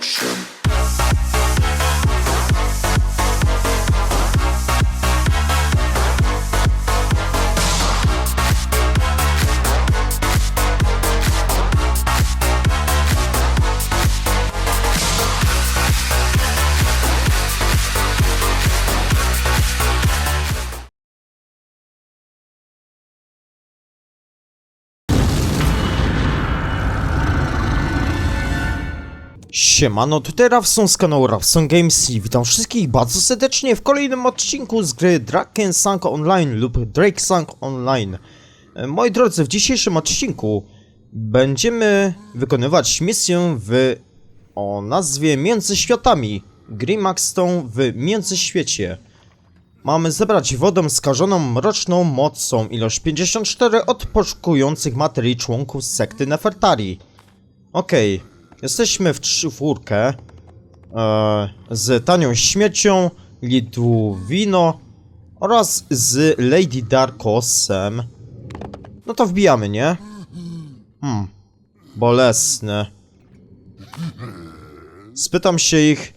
Connection. Siemano, tutaj Rawson z kanału Rawson Games i witam wszystkich bardzo serdecznie w kolejnym odcinku z gry Draken Sunk Online lub Drake Sunk Online. E, Moi drodzy, w dzisiejszym odcinku będziemy wykonywać misję w o nazwie Między Światami. Grimaxstone w Międzyświecie. Mamy zebrać wodę skażoną mroczną mocą, ilość 54 od poszukujących materii członków sekty Nefertari. Okej, jesteśmy w czwórkę e, z Tanią Śmiecią, Lidwino oraz z Lady Darkosem. No to wbijamy, nie? Hmm, bolesne. Spytam się ich,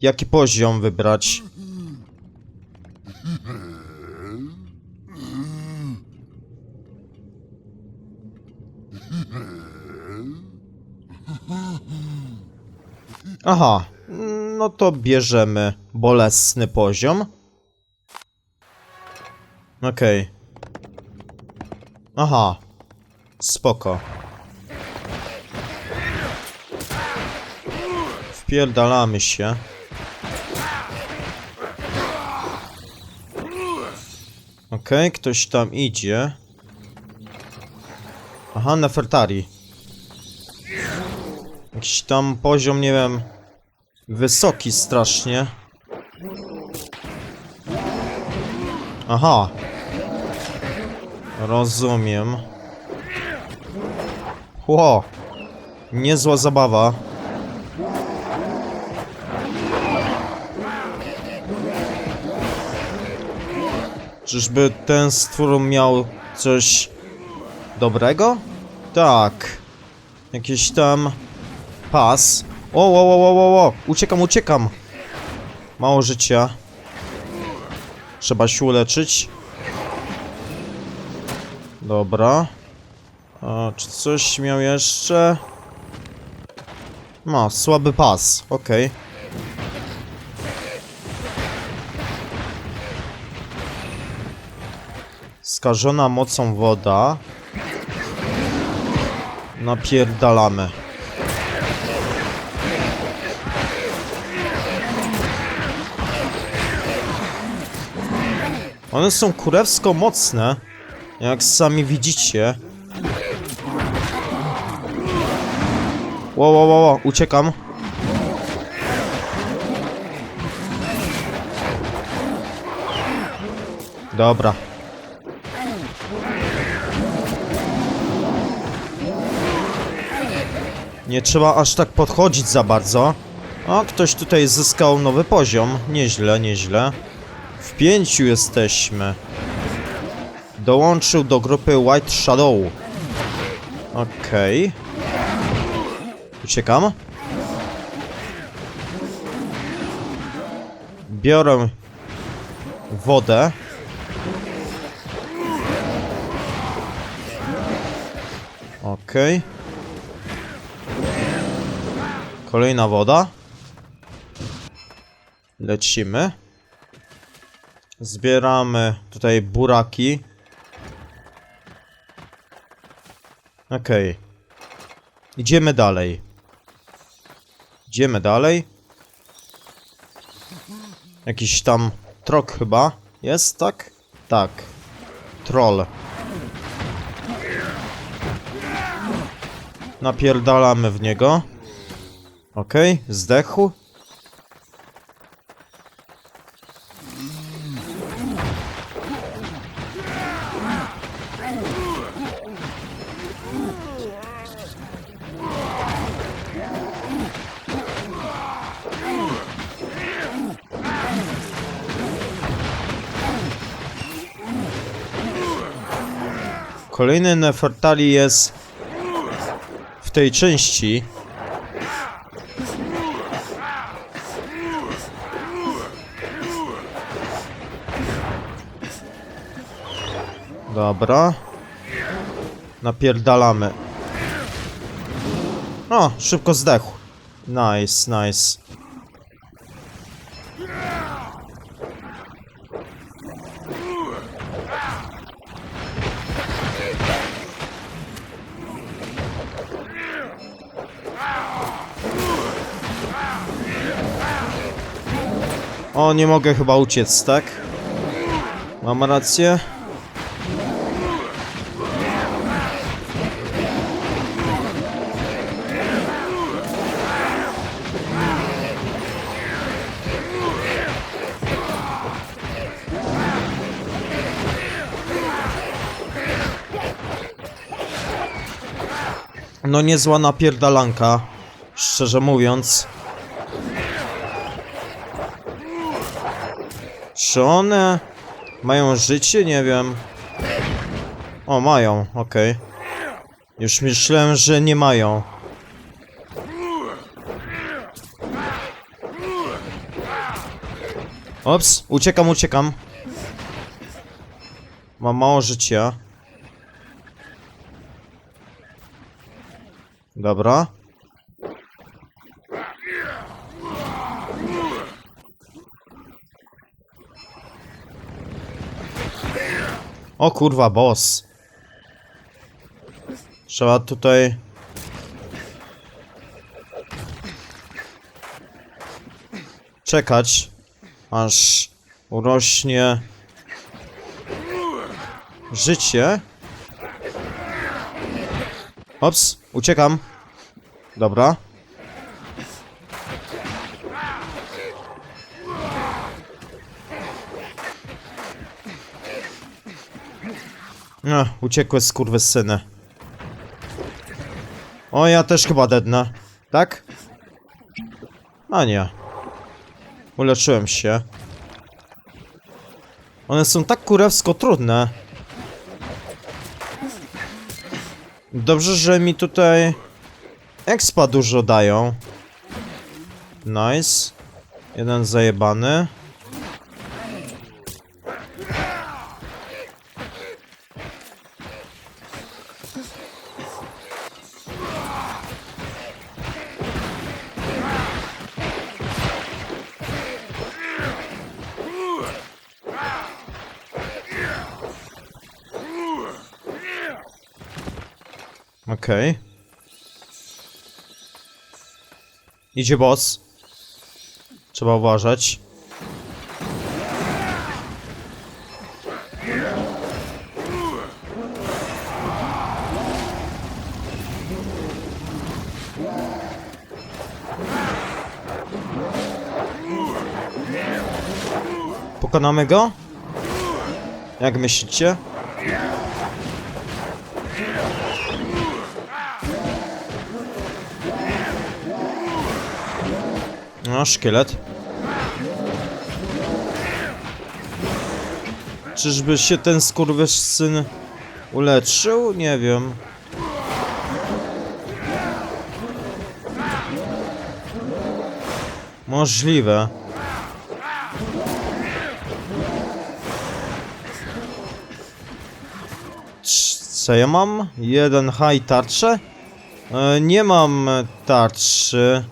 jaki poziom wybrać. Aha, no to bierzemy bolesny poziom. Okej. Aha, spoko. Wpierdalamy się. Okej, ktoś tam idzie. Aha, Nefertari. Jakiś tam poziom, nie wiem, wysoki strasznie. Aha. Rozumiem. Ło. Niezła zabawa. Czyżby ten stwór miał coś dobrego? Tak. Jakiś tam pas. O, o, o, o, o. Uciekam, uciekam. Mało życia. Trzeba się uleczyć. Dobra. A, czy coś miał jeszcze? Ma, słaby pas. Okej. Skażona mocą woda. Napierdalamy. One są kurewsko mocne, jak sami widzicie. Ło, ło, ło, ło, uciekam. Dobra. Nie trzeba aż tak podchodzić za bardzo. O, ktoś tutaj zyskał nowy poziom. Nieźle, nieźle. Pięciu jesteśmy. Dołączył do grupy White Shadow. Okej. Uciekam. Biorę wodę. Okej. Kolejna woda. Lecimy. Zbieramy tutaj buraki. Okej. Idziemy dalej. Idziemy dalej. Jakiś tam trok chyba jest, tak? Tak. Troll. Napierdalamy w niego. Okej, zdechł. Kolejny Nefertali jest w tej części. Dobra. Napierdalamy. O, szybko zdechł. Nice, nice. Nie mogę chyba uciec, tak? Mam rację? No niezła napierdalanka, szczerze mówiąc. Czy one mają życie? Nie wiem. O, mają, okej. Już myślałem, że nie mają. Ops, uciekam, uciekam. Mam mało życia. Dobra. O kurwa, boss. Trzeba tutaj... Czekać, aż urośnie życie. Ops, uciekam. Dobra. No, uciekłe skurwysyny. O, ja też chyba dednę. Tak? A nie. Uleczyłem się. One są tak kurewsko trudne. Dobrze, że mi tutaj expa dużo dają. Nice. Jeden zajebany. Okej. Idzie boss. Trzeba uważać. Pokonamy go? Jak myślicie? No, szkielet. Czyżby się ten skurwysyn uleczył? Nie wiem. Możliwe. Co ja mam? Jeden high tarcze? E, nie mam tarczy.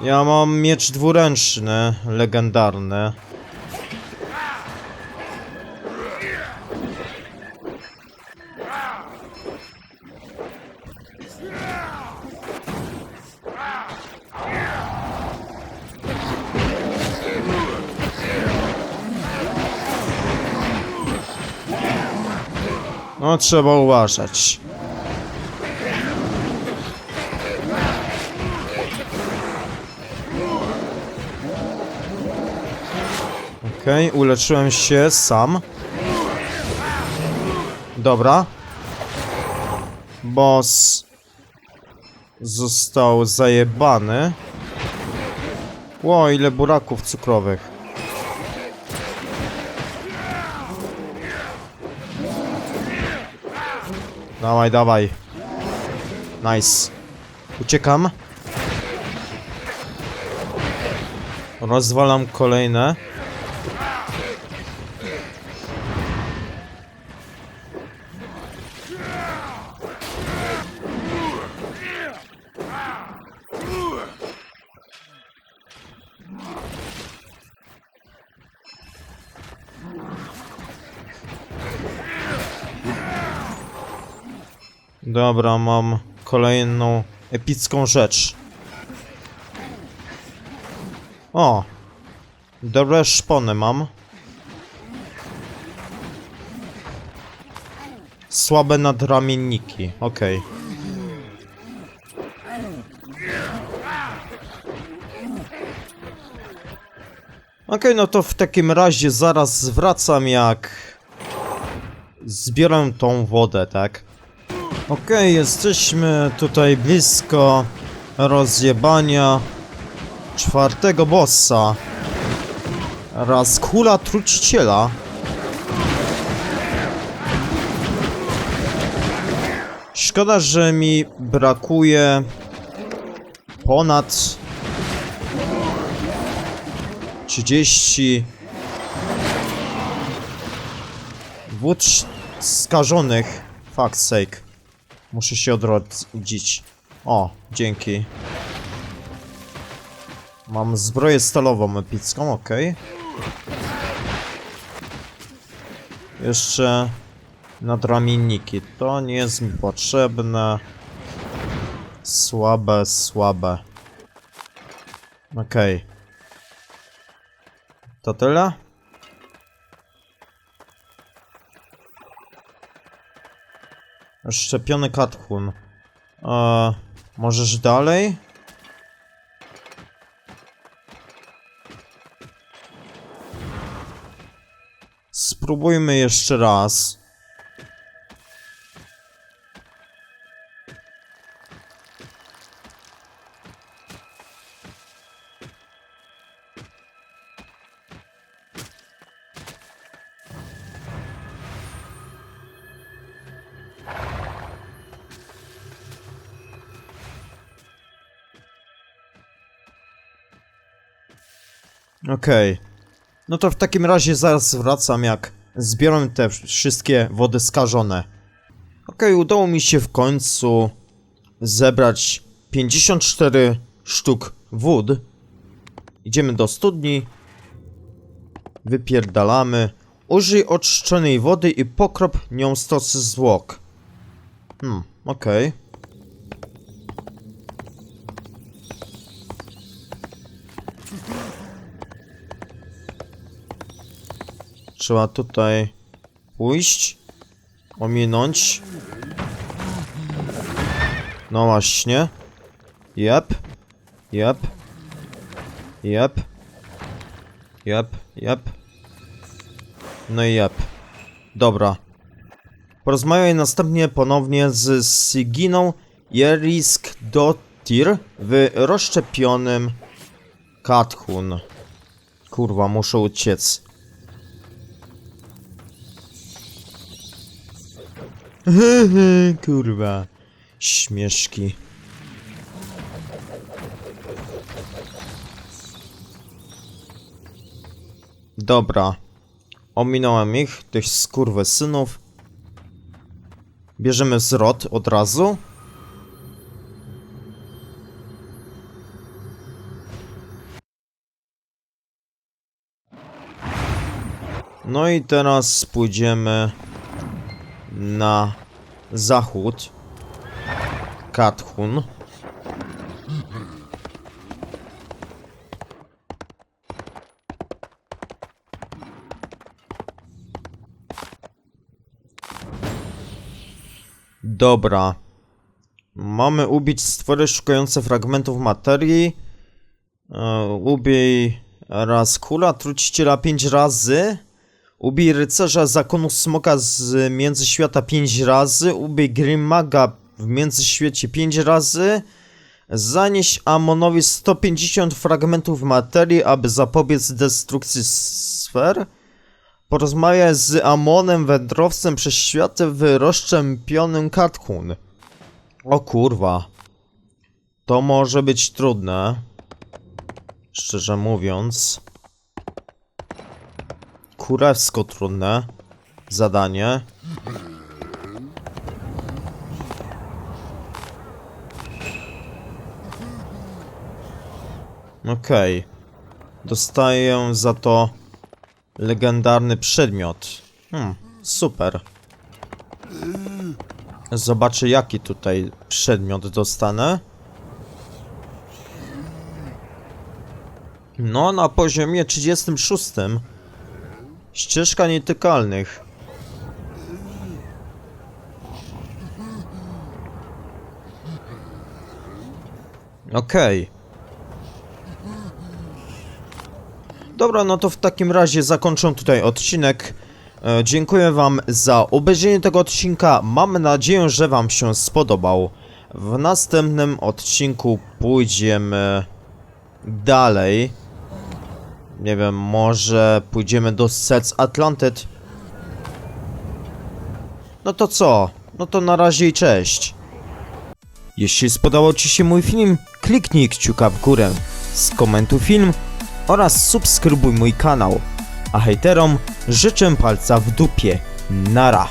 Ja mam miecz dwuręczny, legendarny. No, trzeba uważać. Okej, uleczyłem się sam. Dobra. Boss został zajebany. Ło, ile buraków cukrowych. Dawaj, dawaj. Nice. Uciekam. Rozwalam kolejne. Dobra, mam kolejną epicką rzecz. O! Dobre szpony mam. Słabe nadramienniki, okej. Okej, no to w takim razie zaraz zwracam jak zbieram tą wodę, tak? Okej, jesteśmy tutaj blisko rozjebania czwartego bossa. Raz kula truciciela. Szkoda, że mi brakuje ponad 30 wód skażonych. Fuck's sake. Muszę się odrodzić. O, dzięki. Mam zbroję stalową epicką, okej. Jeszcze nadramienniki. To nie jest mi potrzebne. Słabe, słabe. Okej. To tyle? Szczepiony katchun. Eee, możesz dalej? Spróbujmy jeszcze raz. Okej. No to w takim razie zaraz wracam, jak zbiorę te wszystkie wody skażone. Okej, udało mi się w końcu zebrać 54 sztuk wód. Idziemy do studni. Wypierdalamy. Użyj oczyszczonej wody i pokrop nią stosy zwłok. Hmm, okej. Trzeba tutaj pójść, ominąć. No właśnie. Jep. Jep. Jep. Jep. Jep. No i jep. Dobra. Porozmawiaj następnie ponownie z Siginą Jerisk Dotir w rozszczepionym Kathun. Kurwa, muszę uciec. Kurwa. Śmieszki. Dobra. Ominąłem ich, tych skurwysynów. Bierzemy zwrot od razu. No i teraz pójdziemy na zachód. Kathun. Dobra. Mamy ubić stwory szukające fragmentów materii. E, ubij raz kula, truciciela pięć razy. Ubij rycerza zakonu smoka z międzyświata 5 razy. Ubij Grimaga w międzyświecie 5 razy. Zanieś Amonowi 150 fragmentów materii, aby zapobiec destrukcji sfer. Porozmawiaj z Amonem, wędrowcem przez światy w rozszczępionym Katkun. O kurwa. To może być trudne. Szczerze mówiąc. Kurewsko trudne zadanie. Okej. Dostaję za to legendarny przedmiot. Hmm, super. Zobaczę jaki tutaj przedmiot dostanę. No, na poziomie 36. Ścieżka nietykalnych. Okej. Dobra, no to w takim razie zakończę tutaj odcinek. E, dziękuję wam za obejrzenie tego odcinka. Mam nadzieję, że wam się spodobał. W następnym odcinku pójdziemy dalej. Nie wiem, może pójdziemy do Sets Atlantyt. No to co? No to na razie i cześć. Jeśli spodobał Ci się mój film, kliknij kciuka w górę, skomentuj film oraz subskrybuj mój kanał. A hejterom życzę palca w dupie. Nara.